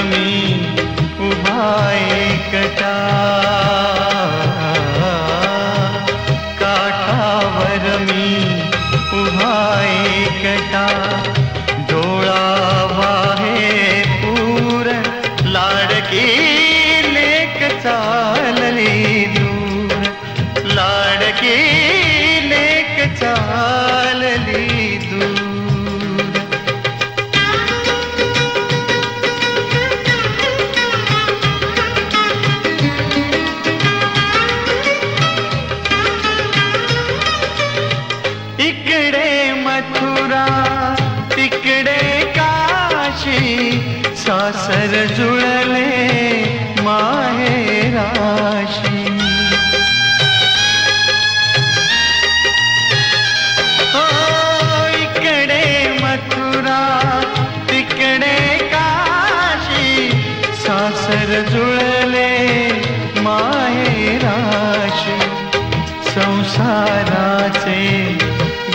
मी उभा एकटा. काठावर मी उभा एकटा. डोळा वाहे पूर लाडकी लेक चालली दूर. लाडकी लेक चालली सासर जुळले माहे राशी. इकडे मथुरा तिकडे काशी. सासर जुळले माहेराशी संसाराचे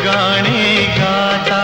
गाणे गाता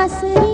I nasri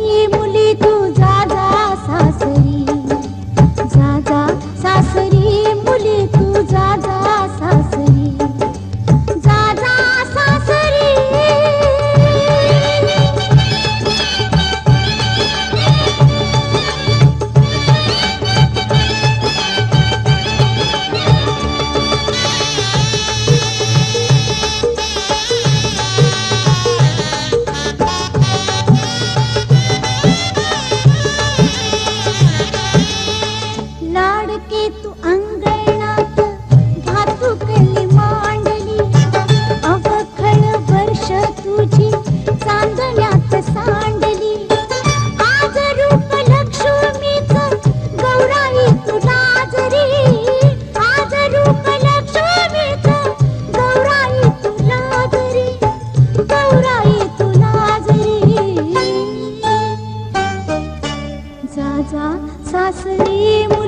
राजा सासरे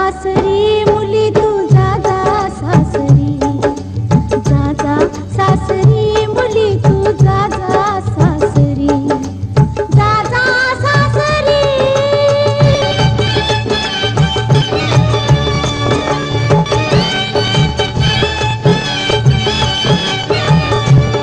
सासरी मुली तुझा जा सासरी